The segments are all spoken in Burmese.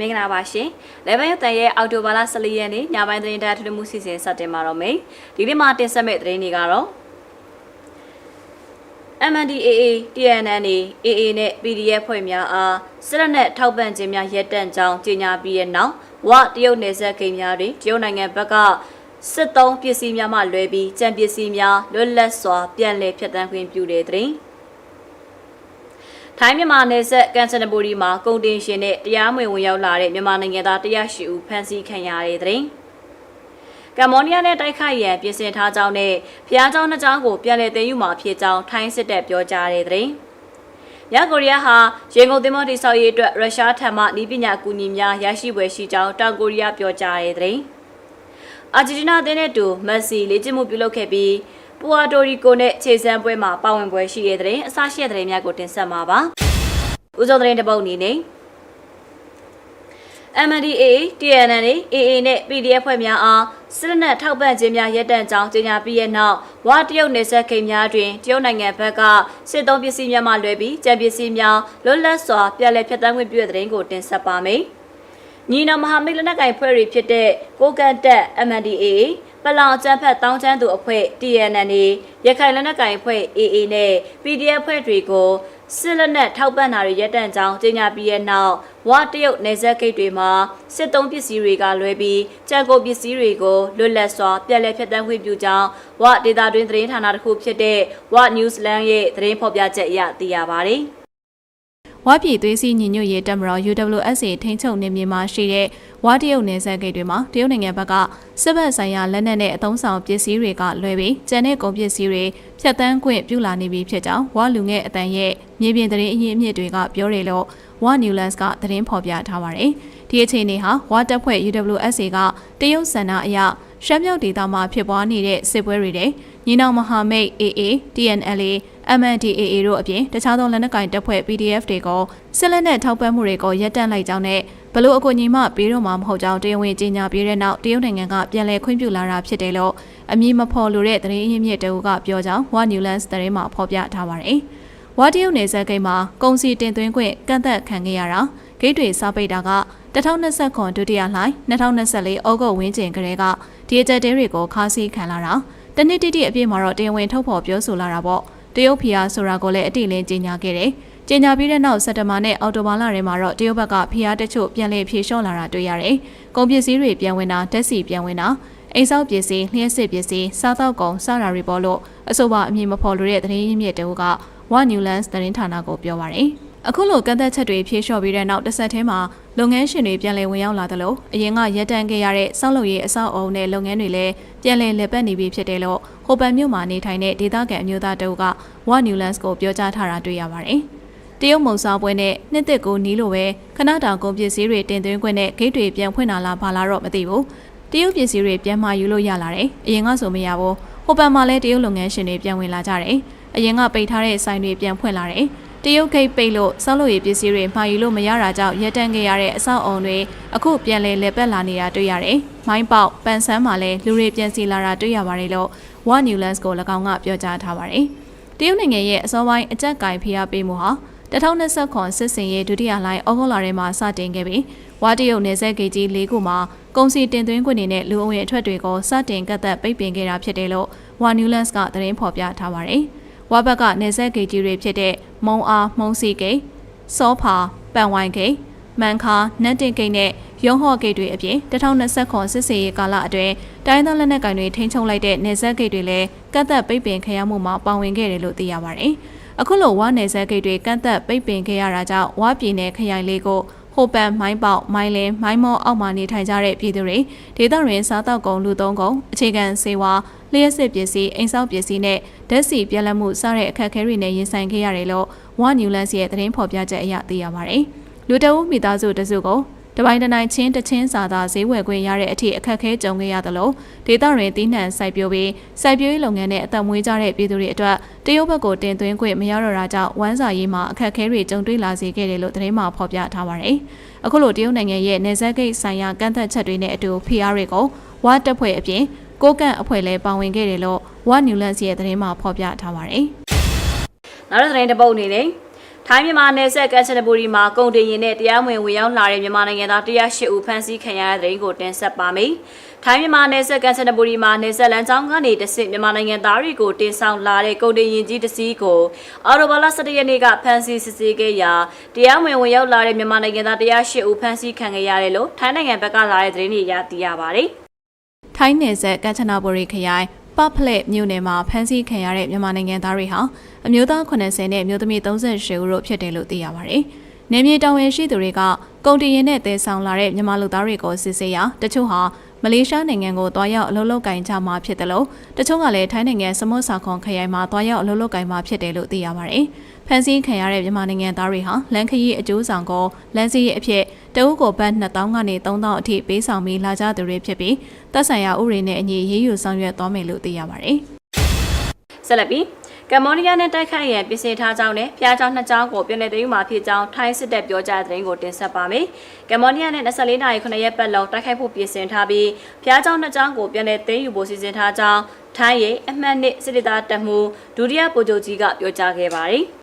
မင်္ဂလာပါရှင်။လေဘန်ရုပ်တန်ရဲ့အော်တိုဘာလ14ရက်နေ့ညပိုင်းသတင်းတရားထွေမှုစီစဉ်စတင်မှာတော့မယ်။ဒီနေ့မှာတင်ဆက်မယ့်သတင်းတွေကတော့ MNDAA TNNA AA နဲ့ PDF ဖွဲ့များအားစစ်လက်နက်ထောက်ပံ့ခြင်းများရပ်တန့်ကြောင်းကြေညာပြီးတဲ့နောက်ဝတရုတ်နယ်စပ်ဂိမ်းများတွင်တရုတ်နိုင်ငံဘက်ကစစ်သုံးပစ္စည်းများမှလွဲပြီးကြံပစ္စည်းများလွတ်လပ်စွာပြန်လည်ဖြတ်တန်းခွင့်ပြုတဲ့သတင်း။ ထိုင်းမြန်မာနယ်စပ်ကန်ချနဘူရီမှာကုန်တင်ရှင်နဲ့တရားမဝင်ဝင်ရောက်လာတဲ့မြန်မာနိုင်ငံသား108ဦးဖမ်းဆီးခံရတဲ့တဲ့ရင်ကမ္ဘောဒီးယားနဲ့တိုက်ခိုက်ရန်ပြင်ဆင်ထားကြောင်းနဲ့ဖျားကြောင်းနှစ်ကြောင်းကိုပြန်လည်သိမ်းယူမှာဖြစ်ကြောင်းထိုင်းစစ်တပ်ပြောကြားတဲ့တဲ့ရကိုရီးယားဟာရေငုံသင်္ဘောတိဆောက်ရေးအတွက်ရုရှားထံမှဤပညာကူညီများရရှိပွဲရှိကြောင်းတောင်ကိုရီးယားပြောကြားတဲ့တဲ့အာဂျင်တီးနားအသင်းနဲ့တူမက်ဆီလေ့ကျင့်မှုပြုလုပ်ခဲ့ပြီး ပူအာတိုရီကိုနဲ့ခြေစမ်းပွဲမှာပါဝင်ပွဲရှိတဲ့တဲ့အစရှိတဲ့သတင်းများကိုတင်ဆက်မှာပါ။ဦးစုံသတင်းတစ်ပုဒ်အနေနဲ့ MNDAA, TNN, AA နဲ့ PDF ဖွဲ့များအားစစ်နက်ထောက်ပံ့ခြင်းများရပ်တန့်ကြောင်းကြေညာပြီးတဲ့နောက်ဝါတရုတ်နေဆက်ခိမ်များတွင်တရုတ်နိုင်ငံဘက်ကစစ်သုံးပစ္စည်းများမှလွဲပြီးကြံပစ္စည်းများလွတ်လပ်စွာပြည်လည်ဖြတ်သန်းခွင့်ပြုတဲ့တဲ့ရင်ကိုတင်ဆက်ပါမယ်။ညီနောင်မဟာမိတ်လက်နက်ကိုင်ဖွဲ့တွေဖြစ်တဲ့ကိုကန်တက် MNDAA ပလောင်ကျန်းဖက်တောင်းချမ်းသူအဖွဲ့ TNN ရခိုင်လက်နက်ကိုင်အဖွဲ့ AA နဲ့ PDF ဖွဲ့တွေကိုစစ်လက်နက်ထောက်ပံ့တာတွေရပ်တန့်ကြောင်းကြေညာပြီးတဲ့နောက်ဝါတရုတ်နေဆက်ဂိတ်တွေမှာစစ်သုံးပစ္စည်းတွေကလွဲပြီးကြံကုန်ပစ္စည်းတွေကိုလွတ်လပ်စွာပြည်လည်ဖြတ်သန်းခွင့်ပြုကြောင်းဝဒေတာတွင်သတင်းဌာနတစ်ခုဖြစ်တဲ့ဝ Newsland ရဲ့သတင်းဖော်ပြချက်အရသိရပါတယ်။ ဝါပြည်သွေးစည်းညီညွတ်ရေးတပ်မတော် UWSA ထိန်းချုပ်နေမြေမှာရှိတဲ့ဝါတရုတ်နယ်စပ်ဂိတ်တွေမှာတရုတ်နိုင်ငံဘက်ကစစ်ဘက်ဆိုင်ရာလက်နက်နဲ့အသုံးဆောင်ပစ္စည်းတွေကလွဲပြီးကျန်တဲ့ကုန်ပစ္စည်းတွေဖြတ်တန်းခွင့်ပြုလာနေပြီဖြစ်ကြောင်းဝါလူငယ်အတန်ရဲ့မြေပြင်သတင်းအရင်းအမြစ်တွေကပြောတယ်လို့ဝါ Newlands ကသတင်းဖော်ပြထားပါတယ်။ဒီအခြေအနေဟာဝါတပ်ဖွဲ့ UWSA ကတရုတ်စန္ဒအရရှမ်းမြောက်ဒေသမှာဖြစ်ပွားနေတဲ့စစ်ပွဲတွေတဲ့ညီနောင်မဟာမိတ် AA, TNLA MNDAA တို့အပြင်တခြားသောလက်နက်ကိုင်တပ်ဖွဲ့ PDF တွေကိုစစ်လက်နက်ထောက်ပံ့မှုတွေကိုရပ်တန့်လိုက်ကြောင်းနဲ့ဘလို့အကူအညီမှပေးတော့မှာမဟုတ်ကြောင်းတရားဝင်ကြေညာပြီးတဲ့နောက်တရုတ်နိုင်ငံကပြန်လည်ခွင့်ပြုလာတာဖြစ်တယ်လို့အမည်မဖော်လိုတဲ့သတင်းရင်းမြစ်တအုပ်ကပြောကြောင်း One Newlands သတင်းမှာဖော်ပြထားပါတယ်။ဝါတရုတ်နယ်စပ်ဂိတ်မှာကုန်စည်တင်သွင်းခွင့်ကန့်သက်ခံခဲ့ရတာဂိတ်တွေစားပိတ်တာက2020ခုဒုတိယလှိုင်း2024ဩဂုတ်ဝန်းကျင်ကလေးကဒီအကြက်တဲတွေကိုခါးစည်းခံလာတာတနစ်တိတိအပြည့်မှာတော့တရားဝင်ထုတ်ဖော်ပြောဆိုလာတာပေါ့ တရုတ်ဖီယာဆိုတာကိုလည်းအတိအလင်းကြေညာခဲ့တယ်။ကြေညာပြီးတဲ့နောက်စက်တဘာနဲ့အော်တိုဘာလထဲမှာတော့တရုတ်ဘက်ကဖီယာတချို့ပြန်လည်ဖြေလျှော့လာတာတွေ့ရတယ်။ကုန်ပစ္စည်းတွေပြန်ဝင်တာဓာတ်ဆီပြန်ဝင်တာအိမ်ဆောက်ပစ္စည်းလျှက်စစ်ပစ္စည်းစားသောက်ကုန်စတာတွေပေါ်လို့အဆိုပါအမည်မဖော်လိုတဲ့သတင်းရင်းမြစ်တအုပ်က One Newlands သတင်းဌာနကိုပြောပါရယ်။အခုလိုကန့်သက်ချက်တွေဖြေလျှော့ပြီးတဲ့နောက်တစ်ဆက်တည်းမှာ လုပ်ငန်းရှင်တွေပြန်လည်ဝင်ရောက်လာသလိုအရင်ကရပ်တန့်ခဲ့ရတဲ့စောက်လုပ်ရေးအဆောက်အအုံနဲ့လုပ်ငန်းတွေလည်းပြန်လည်လည်ပတ်နေပြီဖြစ်တယ်လို့ဟိုပန်မြို့မှာနေထိုင်တဲ့ဒေသခံအမျိုးသားတအုပ်က One Newlands ကိုပြောကြားထားတာတွေ့ရပါတယ်။တရုတ်မုံစားပွဲနဲ့နှစ်သက်ကိုနီးလိုပဲခဏတောင်ကုန်ပစ္စည်းတွေတင်သွင်းခွင့်နဲ့ဂိတ်တွေပြန်ဖွင့်လာလားဘာလားတော့မသိဘူး။တရုတ်ပစ္စည်းတွေပြန်မှာယူလို့ရလာတယ်။အရင်ကဆိုမရဘူး။ဟိုပန်မှာလည်းတရုတ်လုပ်ငန်းရှင်တွေပြန်ဝင်လာကြတယ်။အရင်ကပိတ်ထားတဲ့ဆိုင်တွေပြန်ဖွင့်လာတယ်။ တရုတ်ဂိတ်ပိတ်လို့စောက်လို့ရပစ္စည်းတွေမှာယူလို့မရတာကြောင့်ရပ်တန့်ခဲ့ရတဲ့အဆောက်အုံတွေအခုပြန်လည်လည်ပတ်လာနေတာတွေ့ရတယ်။မိုင်းပေါက်ပန်ဆန်းမှာလည်းလူတွေပြန်စီလာတာတွေ့ရပါတယ်လို့ One Newlands ကို၎င်းကပြောကြားထားပါတယ်။တရုတ်နိုင်ငံရဲ့အစောပိုင်းအကြက်ကင်ဖိအားပေးမှုဟာ2020ခွန်စစ်စင်ရဲ့ဒုတိယလှိုင်းဩဂုတ်လထဲမှာစတင်ခဲ့ပြီးဝါတရုတ်နယ်စပ်ဂိတ်ကြီး၄ခုမှာကုန်စည်တင်သွင်းခွင့်တွေနဲ့လူအဝင်အထွက်တွေကိုစတင်ကတ်သက်ပိတ်ပင်ခဲ့တာဖြစ်တယ်လို့ One Newlands ကသတင်းဖော်ပြထားပါတယ်။ ဝါဘက်ကနေဆက်ဂိတ်ကြီးတွေဖြစ်တဲ့မုံအားမုံစီဂိတ်စောဖာပန်ဝိုင်ဂိတ်မန်ခါနတ်တင်ဂိတ်နဲ့ရုံဟော့ဂိတ်တွေအပြင်2020ခုစစ်စေးရေးကာလအတွင်းတိုင်းသားလက်နက်ကိုင်တွေထိန်းချုပ်လိုက်တဲ့နေဆက်ဂိတ်တွေလည်းကတ်သက်ပိတ်ပင်ခရမှုမှာပါဝင်ခဲ့တယ်လို့သိရပါတယ်။အခုလိုဝါနယ်ဆက်ဂိတ်တွေကတ်သက်ပိတ်ပင်ခဲ့ရတာကြောင့်ဝါပြည်နယ်ခရိုင်လေးကိုဟိုပန်မိုင်းပေါက်မိုင်းလင်းမိုင်းမောအောက်မှာနေထိုင်ကြတဲ့ပြည်သူတွေဒေသတွင်စားတောက်ကုန်လူသုံးကုန်အခြေခံစေဝါ လျှက်စစ်ပစ္စည်းအိမ်ဆောက်ပစ္စည်းနဲ့ဓာတ်ဆီပြက်လက်မှုစတဲ့အခက်အခဲတွေနဲ့ရင်ဆိုင်ခဲ့ရတယ်လို့ One Newlands ရဲ့သတင်းဖော်ပြချက်အရသိရပါတယ်။လူတအုပ်မိသားစုတစုကိုတပိုင်းတနိုင်ချင်းတချင်းစာသာဈေးဝယ်ခွင့်ရတဲ့အထိအခက်အခဲကြုံခဲ့ရသလိုဒေသတွင်တီးနှံစိုက်ပျိုးပြီးစိုက်ပျိုးရေးလုပ်ငန်းနဲ့အသက်မွေးကြတဲ့ပြည်သူတွေအတွက်တရုတ်ဘက်ကိုတင်သွင်းခွင့်မရတော့တာကြောင့်ဝမ်းစာရေးမှာအခက်အခဲတွေကြုံတွေ့လာစေခဲ့တယ်လို့သတင်းမှာဖော်ပြထားပါတယ်။အခုလိုတရုတ်နိုင်ငံရဲ့နေဆက်ဂိတ်ဆိုင်ရာကန့်သက်ချက်တွေနဲ့အတူ PR တွေကိုဝါတပ်ဖွဲ့အပြင် ကိုကန့်အဖွဲ့လည်းပါဝင်ခဲ့တယ်လို့ One Newlands ရဲ့သတင်းမှာဖော်ပြထားပါတယ်။နောက်တစ်သတင်းတစ်ပုဒ်အနေနဲ့ထိုင်းမြန်မာနယ်စပ်ကန်ချနဘူရီမှာကုန်တင်ရင်နဲ့တရားဝင်ဝင်ရောက်လာတဲ့မြန်မာနိုင်ငံသား108ဦးဖမ်းဆီးခံရတဲ့တဲ့ရင်ကိုတင်ဆက်ပါမယ်။ထိုင်းမြန်မာနယ်စပ်ကန်ချနဘူရီမှာနယ်စပ်လမ်းကြောင်းကနေတဆင့်မြန်မာနိုင်ငံသားတွေကိုတင်ဆောင်လာတဲ့ကုန်တင်ရင်ကြီးတစ်စီးကိုအော်တိုဘာလ17ရက်နေ့ကဖမ်းဆီးစစ်ဆေးခဲ့ရာတရားဝင်ဝင်ရောက်လာတဲ့မြန်မာနိုင်ငံသား108ဦးဖမ်းဆီးခံခဲ့ရတယ်လို့ထိုင်းနိုင်ငံဘက်ကလာတဲ့သတင်းတွေရသိရပါတယ်။ ထိုင်းနယ်ဆက်ကမ်ချနာဘူရီခရိုင်ပပလက်မြို့နယ်မှာဖမ်းဆီးခံရတဲ့မြန်မာနိုင်ငံသားတွေဟာအမျိုးသား80နဲ့အမျိုးသမီး38ဦးတို့ဖြစ်တယ်လို့သိရပါတယ်။နေမြေတောင်ဝင်ရှိသူတွေကကုန်တင်ရင်နဲ့တည်ဆောင်လာတဲ့မြန်မာလူသားတွေကိုစစ်ဆေးရာတချို့ဟာမလေးရှားနိုင်ငံကိုတွားရောက်အလုပ်လုပ်ကင်ကြမှာဖြစ်တယ်လို့တချို့ကလည်းထိုင်းနိုင်ငံစမွတ်ဆာခွန်ခရိုင်မှာတွားရောက်အလုပ်လုပ်ကင်မှာဖြစ်တယ်လို့သိရပါတယ်။ ဖမ်းဆီးခံရတဲ့မြန်မာနိုင်ငံသားတွေဟာလန်ခရီးအကျိုးဆောင်ကိုလန်စီးရဲ့အဖြစ်တအုပ်ကိုဘတ်2000ကနေ3000အထိပေးဆောင်ပြီးလာကြသူတွေဖြစ်ပြီးသက်ဆိုင်ရာဥပဒေနဲ့အညီရေးယူဆောင်ရွက်သွားမယ်လို့သိရပါတယ်။ဆက်လက်ပြီးကမ္ဘောဒီးယားနဲ့တိုက်ခိုက်ရန်ပြင်ဆင်ထားကြောင်းနဲ့ဖျားကြောင်းနှစ်ကြောင်းကိုပြည်내သိမ်းမှာဖြစ်ကြောင်းထိုင်းစစ်တပ်ပြောကြားတဲ့သတင်းကိုတင်ဆက်ပါမယ်။ကမ္ဘောဒီးယားနဲ့24နာရီ9ရက်ပတ်လုံးတိုက်ခိုက်ဖို့ပြင်ဆင်ထားပြီးဖျားကြောင်းနှစ်ကြောင်းကိုပြည်내သိမ်းယူဖို့စီစဉ်ထားကြောင်းထိုင်းရဲ့အမှတ်နှစ်စစ်ဒေသတပ်မှူးဒုတိယဗိုလ်ချုပ်ကြီးကပြောကြားခဲ့ပါတယ်။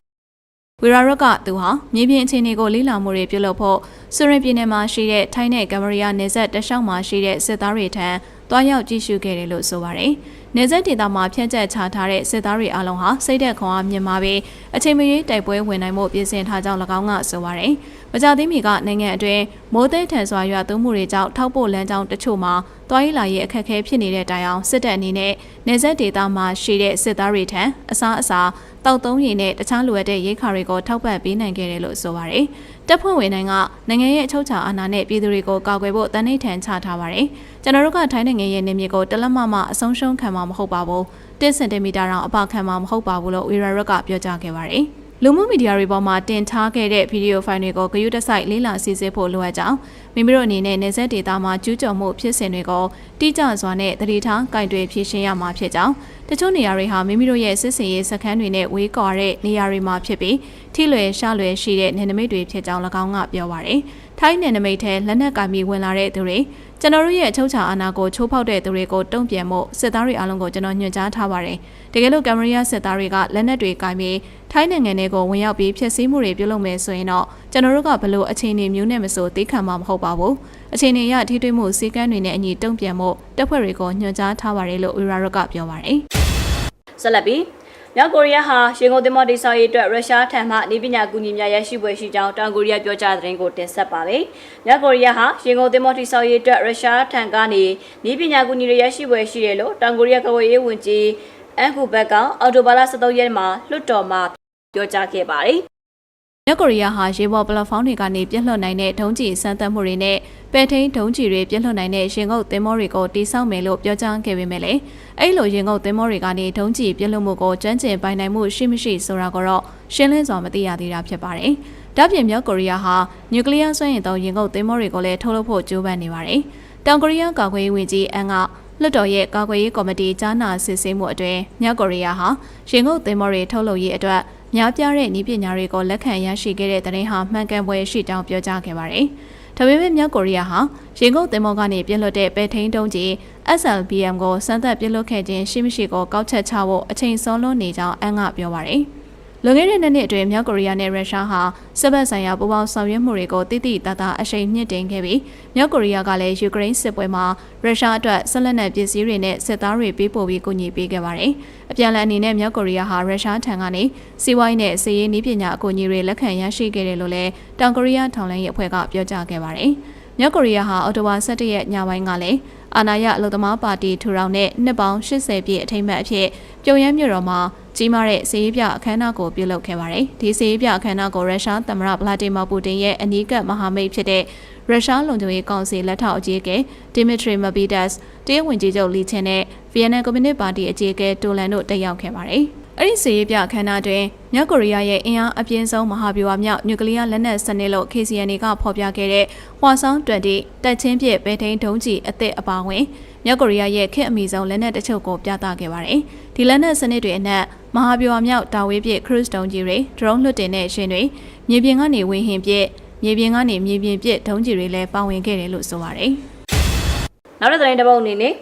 ဝီရာရော့ကသူဟာမြေပြင်အခြေအနေကိုလေ့လာမှုတွေပြုလုပ်ဖို့စရင်ပြည်နယ်မှာရှိတဲ့ထိုင်းနဲ့ကမ္ဘောဒီးယားနယ်စပ်တလျှောက်မှာရှိတဲ့စစ်သားတွေထံတွားရောက်ကြည့်ရှုခဲ့တယ်လို့ဆိုပါတယ်။ နယ်စပ်ဒေသမှာဖြန့်ကျက်ချထားတဲ့စစ်သားတွေအလုံးဟာစိတ်သက်ခွန်အားမြင့်မာပြီးအချိန်မရွေးတိုက်ပွဲဝင်နိုင်မှုပြင်ဆင်ထားကြောင်း၎င်းကဆိုပါတယ်။မကြသေးမီကနိုင်ငံအတွင်းမိုးသိထန်စွာရွာသွန်းမှုတွေကြောင့်ထောက်ပို့လမ်းကြောင်းတချို့မှာတွားရည်လာရေးအခက်အခဲဖြစ်နေတဲ့တိုင်အောင်စစ်တပ်အနေနဲ့နယ်စပ်ဒေသမှာရှိတဲ့စစ်သားတွေထံအစားအစာတောက်သုံးရည်နဲ့တခြားလိုအပ်တဲ့ရိက္ခာတွေကိုထောက်ပံ့ပေးနိုင်ခဲ့တယ်လို့ဆိုပါတယ်။ တပ်ဖွဲ့ဝင်တွေကနိုင်ငံရဲ့အချုပ်အခြာအာဏာနဲ့ပြည်သူတွေကိုကာကွယ်ဖို့တန်ဋိဌာန်ချထားပါတယ်။ကျွန်တော်တို့ကထိုင်းနိုင်ငံရဲ့နေမြေကိုတလက်မမအဆုံးရှုံးခံမှာမဟုတ်ပါဘူး။1စင်တီမီတာတောင်အပခံမှာမဟုတ်ပါဘူးလို့ဝီရာရက်ကပြောကြားခဲ့ပါတယ်။ လူမှုမီဒီယာတွေပေါ်မှာတင်ထားခဲ့တဲ့ဗီဒီယိုဖိုင်တွေကိုဂရုတစိုက်လေးလာစီစစ်ဖို့လိုအပ်ကြောင်းမိမိတို့အနေနဲ့နေဆက်ဒေတာမှာကျူးကျော်မှုဖြစ်စဉ်တွေကိုတိကျစွာနဲ့တတိထားကင်တွယ်ဖြေရှင်းရမှာဖြစ်ကြောင်းတချို့နေရာတွေဟာမိမိတို့ရဲ့စစ်စင်ရေးစခန်းတွေနဲ့ဝေးကွာတဲ့နေရာတွေမှာဖြစ်ပြီးထိလွယ်ရှလွယ်ရှိတဲ့နေနမိတ်တွေဖြစ်ကြောင်း၎င်းကပြောပါရယ် ထိုင်းနယ်နိမိတ်ထဲလက်နက်ကင်ပြီးဝင်လာတဲ့သူတွေကျွန်တော်တို့ရဲ့အချုပ်ချာအာဏာကိုချိုးဖောက်တဲ့သူတွေကိုတုံ့ပြန်မှုစစ်သားတွေအားလုံးကိုကျွန်တော်ညွှန်ကြားထားပါတယ်။တကယ်လို့ကင်မရာစစ်သားတွေကလက်နက်တွေကင်ပြီးထိုင်းနိုင်ငံတွေကိုဝင်ရောက်ပြီးဖျက်ဆီးမှုတွေပြုလုပ်မယ်ဆိုရင်တော့ကျွန်တော်တို့ကဘလို့အခြေအနေမျိုးနဲ့မဆိုသိခံမှာမဟုတ်ပါဘူး။အခြေအနေအရထိတွေ့မှုစည်းကမ်းတွေနဲ့အညီတုံ့ပြန်မှုတပ်ဖွဲ့တွေကိုညွှန်ကြားထားပါတယ်လို့ဝီရာရော့ကပြောပါတယ်။ဆက်လက်ပြီး မြောက်ကိုရီးယားဟာရေငုံသင်္ဘောတိဆောက်ရေးအတွက်ရုရှားထံမှနေပညာကူညီများရရှိပွဲရှိကြောင်းတောင်ကိုရီးယားပြောကြားတဲ့သတင်းကိုတင်ဆက်ပါမယ်။မြောက်ကိုရီးယားဟာရေငုံသင်္ဘောတိဆောက်ရေးအတွက်ရုရှားထံကနေနေပညာကူညီတွေရရှိပွဲရှိတယ်လို့တောင်ကိုရီးယားကာကွယ်ရေးဝန်ကြီးအန်ကူဘက်ကအော်တိုဘာလ23ရက်မှာလွှတ်တော်မှာပြောကြားခဲ့ပါတယ်။ မြောက်ကိုရီးယားဟာရေပေါ်ပလက်ဖောင်းတွေကနေပြစ်လွှတ်နိုင်တဲ့ဒုံးကျည်စမ်းသပ်မှုတွေနဲ့ပဲထိန်ဒုံးကျည်တွေပြစ်လွှတ်နိုင်တဲ့ရင်ငုပ်သင်္ဘောတွေကိုတိစောက်မယ်လို့ပြောကြားခဲ့ပေမဲ့လည်းအဲ့လိုရင်ငုပ်သင်္ဘောတွေကနေဒုံးကျည်ပြစ်လွှတ်မှုကိုကျွမ်းကျင်ပိုင်နိုင်မှုရှိမရှိဆိုတာကိုတော့ရှင်းလင်းစွာမသိရသေးတာဖြစ်ပါတယ်။ဒါ့ပြင်မြောက်ကိုရီးယားဟာနျူကလ িয়ার စွမ်းအင်သုံးရင်ငုပ်သင်္ဘောတွေကိုလည်းထုတ်လုပ်ဖို့ကြိုးပမ်းနေပါတယ်။တောင်ကိုရီးယားကာကွယ်ရေးဝန်ကြီးအန်ကလွှတ်တော်ရဲ့ကာကွယ်ရေးကော်မတီကြားနာစစ်ဆေးမှုအတွင်းမြောက်ကိုရီးယားဟာရင်ငုပ်သင်္ဘောတွေထုတ်လုပ်ရေးအတွက် များပြားတဲ့ဤပညာတွေကိုလက်ခံရရှိခဲ့တဲ့တဲ့ရင်ဟာမှန်ကန်ပွဲရှိကြောင်းပြောကြားခဲ့ပါတယ်။ဒါပေမဲ့မြောက်ကိုရီးယားဟာရင်ကုန်သင်္ဘောကနေပြစ်လွတ်တဲ့ပဲထိန်တုံးကြီး SLBM ကိုစမ်းသပ်ပြစ်လွတ်ခဲ့ခြင်းရှိမရှိကိုကောက်ချက်ချဖို့အချိန်စောလွန်းနေကြောင်းအန်ကပြောပါတယ်။ လွန်ခဲ့တဲ့နှစ်နှစ်အတွင်းမြောက်ကိုရီးယားနဲ့ရုရှားဟာစစ်ဘက်ဆိုင်ရာပူးပေါင်းဆောင်ရွက်မှုတွေကိုတိတိတသားအရှိန်မြင့်တင်ခဲ့ပြီးမြောက်ကိုရီးယားကလည်းယူကရိန်းစစ်ပွဲမှာရုရှားအတွက်ဆက်လက်နဲ့ပစ္စည်းတွေနဲ့စစ်သားတွေပေးပို့ပြီးကူညီပေးခဲ့ပါတယ်။အပြန်အလှန်အနေနဲ့မြောက်ကိုရီးယားဟာရုရှားထံကနေစီးပွားရေးနဲ့စစ်ရေးနည်းပညာအကူအညီတွေလက်ခံရရှိခဲ့တယ်လို့လည်းတောင်ကိုရီးယားထောင်လှမ်းရေးအဖွဲ့ကပြောကြားခဲ့ပါတယ်။မြောက်ကိုရီးယားဟာအော်တိုဝါ17ရက်ညပိုင်းကလည်းအာဏာရအလုံသမားပါတီထူထောင်တဲ့နှစ်ပေါင်း80ပြည့်အထိမ်းအမှတ်အဖြစ်ပြုံရမ်းမြို့တော်မှာ ကြီးမားတဲ့စီးရေးပြအခမ်းအနားကိုပြုလုပ်ခဲ့ပါတယ်။ဒီစီးရေးပြအခမ်းအနားကိုရုရှားသမ္မတဗလာဒီမာပူတင်ရဲ့အနီးကပ်မဟာမိတ်ဖြစ်တဲ့ရုရှားလုံခြုံရေးကောင်စီလက်ထောက်အကြီးအကဲဒီမီထရီမဘီဒတ်စ်တရုတ်ဝန်ကြီးချုပ်လီချင်နဲ့ဗီယက်နမ်ကွန်မြူနစ်ပါတီအကြီးအကဲတိုလန်တို့တက်ရောက်ခဲ့ပါတယ်။အဲ့ဒီစီရေးပြအခမ်းအနားတွင်မြောက်ကိုရီးယားရဲ့အင်အားအပြင်းဆုံးမဟာဗျူဟာမြောက်နျူကလ িয়ার လက်နက်စနစ်လို့ KCNA ကဖော်ပြခဲ့တဲ့ဟွာဆောင်20တိုက်ချင်းပြည့်ပဲထိန်ဒုံးကြီးအသစ်အပါအဝင်မြောက်ကိုရီးယားရဲ့ခေတ်အမီဆုံးလက်နက်တချို့ကိုပြသခဲ့ပါတယ်။ ဒီလက်နက်စနစ်တွေအနက်မဟာဗျူဟာမြောက်တာဝေးပြည့် cruise ဒုံးကြီးတွေ drone လွှတ်တင်တဲ့ရှင်တွေမြေပြင်ကနေဝင်းဟင်ပြည့်မြေပြင်ကနေမြေပြင်ပြည့်ဒုံးကြီးတွေလည်းပါဝင်ခဲ့တယ်လို့ဆိုပါတယ်။နောက်တဲ့သတင်းတစ်ပုဒ်အနေနဲ့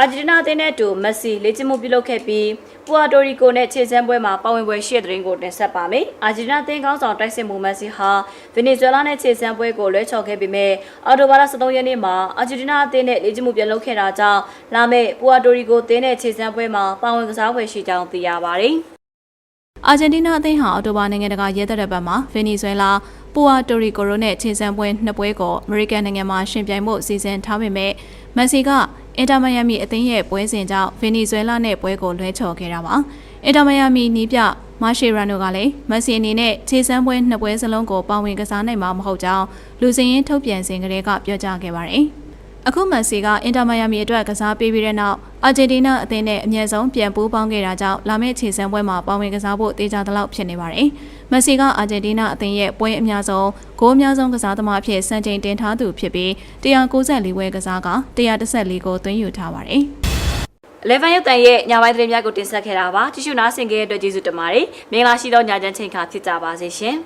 အာဂျင်တီးနားအသင်းနဲ့အတူမက်ဆီလေ့ကျင့်မှုပြုလုပ်ခဲ့ပြီးပူအာတိုရီကိုနဲ့ခြေစမ်းပွဲမှာပါဝင်ပွဲရှိတဲ့သတင်းကိုတင်ဆက်ပါမယ်။အာဂျင်တီးနားအသင်းကောင်းဆောင်တိုက်စစ်မှုမက်ဆီဟာဗင်နီဇွဲလားနဲ့ခြေစမ်းပွဲကိုလွဲချော်ခဲ့ပေမဲ့အော်တိုဘာလ23ရက်နေ့မှာအာဂျင်တီးနားအသင်းနဲ့လေ့ကျင့်မှုပြန်လုပ်ခဲ့တာကြောင့်လာမယ့်ပူအာတိုရီကိုအသင်းနဲ့ခြေစမ်းပွဲမှာပါဝင်ကစားပွဲရှိကြောင်းသိရပါတယ်။အာဂျင်တီးနားအသင်းဟာအော်တိုဘာနိုင်ငံတကာရဲတပ်တပ်မှာဗင်နီဇွဲလားပူအာတိုရီကိုရိုနဲ့ခြေစံပွဲနှစ်ပွဲကိုအမေရိကန်နိုင်ငံမှာရှင်ပြိုင်မှုစီစဉ်ထားပေမဲ့မက်ဆီက အင်တာမယာမီအသင်းရဲ့ပွဲစဉ်ကြောင့်ဗင်နီဇွဲလားနဲ့ပွဲကိုလွှဲချော်ခဲ့တာပါအင်တာမယာမီနီးပြမာရှေရန်နိုကလည်းမက်ဆီအနေနဲ့ခြေစံပွဲနှစ်ပွဲစလုံးကိုပါဝင်ကစားနိုင်မှာမဟုတ်ကြောင်းလူစင်ရင်ထုတ်ပြန်စဉ်ကလေးကပြောကြားခဲ့ပါတယ် အခုမက်ဆီကအင်တာမယာမီအတွက်ကစားပေးပြီးတဲ့နောက်အာဂျင်တီးနားအသင်းနဲ့အမြဲဆုံးပြန်ပူးပေါင်းခဲ့တာကြောင့်လာမယ့်ခြေစံပွဲမှာပါဝင်ကစားဖို့တေချာသလောက်ဖြစ်နေပါတယ်။မက်ဆီကအာဂျင်တီးနားအသင်းရဲ့ပွဲအများဆုံးဂိုးအများဆုံးကစားသမားအဖြစ်စံချိန်တင်ထားသူဖြစ်ပြီး194ပွဲကစားက114ကိုသွင်းယူထားပါတယ်။11ရုပ်တန်ရဲ့ညပိုင်းသတင်းများကိုတင်ဆက်ခဲ့တာပါကြည့်ရှုနားဆင်ခဲ့တဲ့အတွက်ကျေးဇူးတင်ပါတယ်မင်္ဂလာရှိသောညချမ်းချိန်ခါဖြစ်ကြပါစေရှင်